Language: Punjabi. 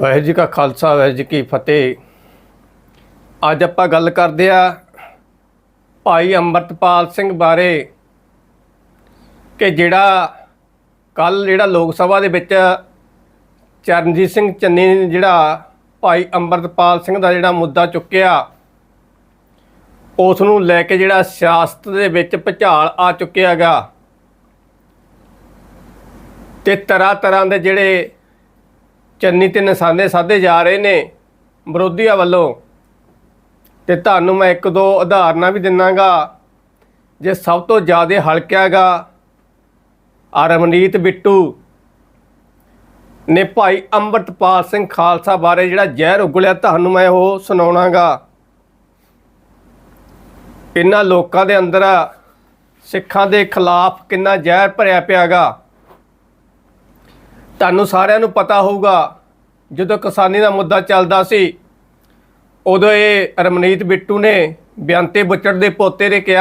ਵਾਹਿਗੁਰੂ ਜੀ ਕਾ ਖਾਲਸਾ, ਵਾਹਿਗੁਰੂ ਜੀ ਕੀ ਫਤਿਹ। ਅੱਜ ਆਪਾਂ ਗੱਲ ਕਰਦੇ ਆ ਭਾਈ ਅੰਮ੍ਰਿਤਪਾਲ ਸਿੰਘ ਬਾਰੇ ਕਿ ਜਿਹੜਾ ਕੱਲ ਜਿਹੜਾ ਲੋਕ ਸਭਾ ਦੇ ਵਿੱਚ ਚਰਨਜੀਤ ਸਿੰਘ ਚੰਨੀ ਨੇ ਜਿਹੜਾ ਭਾਈ ਅੰਮ੍ਰਿਤਪਾਲ ਸਿੰਘ ਦਾ ਜਿਹੜਾ ਮੁੱਦਾ ਚੁੱਕਿਆ, ਉਸ ਨੂੰ ਲੈ ਕੇ ਜਿਹੜਾ ਸਿਆਸਤ ਦੇ ਵਿੱਚ ਭੁਚਾਲ ਆ ਚੁੱਕਿਆਗਾ ਤੇ ਤਰ੍ਹਾਂ ਤਰ੍ਹਾਂ ਦੇ ਜਿਹੜੇ ਚੰਨੀ ਤੇ ਨਿਸ਼ਾਨੇ ਸਾਧੇ ਜਾ ਰਹੇ ਨੇ ਵਿਰੋਧੀਆਂ ਵੱਲੋਂ। ਤੇ ਤੁਹਾਨੂੰ ਮੈਂ ਇੱਕ ਦੋ ਉਦਾਹਰਨਾਂ ਵੀ ਦਿੰਨਾਗਾ। ਜੇ ਸਭ ਤੋਂ ਜ਼ਿਆਦਾ ਹਲਕਿਆਗਾ ਆ ਰਮਨੀਤ ਬਿੱਟੂ ਨੇ ਭਾਈ ਅੰਮ੍ਰਿਤਪਾਲ ਸਿੰਘ ਖਾਲਸਾ ਬਾਰੇ ਜਿਹੜਾ ਜ਼ਹਿਰ ਉਗਲਿਆ, ਤੁਹਾਨੂੰ ਮੈਂ ਉਹ ਸੁਣਾਉਣਾਗਾ। ਇਹਨਾਂ ਲੋਕਾਂ ਦੇ ਅੰਦਰ ਸਿੱਖਾਂ ਦੇ ਖਿਲਾਫ ਕਿੰਨਾ ਜ਼ਹਿਰ ਭਰਿਆ ਪਿਆਗਾ। ਤੁਹਾਨੂੰ ਸਾਰਿਆਂ ਨੂੰ ਪਤਾ ਹੋਊਗਾ, ਜਦੋਂ ਕਿਸਾਨੀ ਦਾ ਮੁੱਦਾ ਚੱਲਦਾ ਸੀ, ਉਦੋਂ ਇਹ ਰਮਨੀਤ ਬਿੱਟੂ ਨੇ ਬਿਆੰਤੇ ਬੁੱਚੜ ਦੇ ਪੋਤੇ ਨੇ ਕਿਹਾ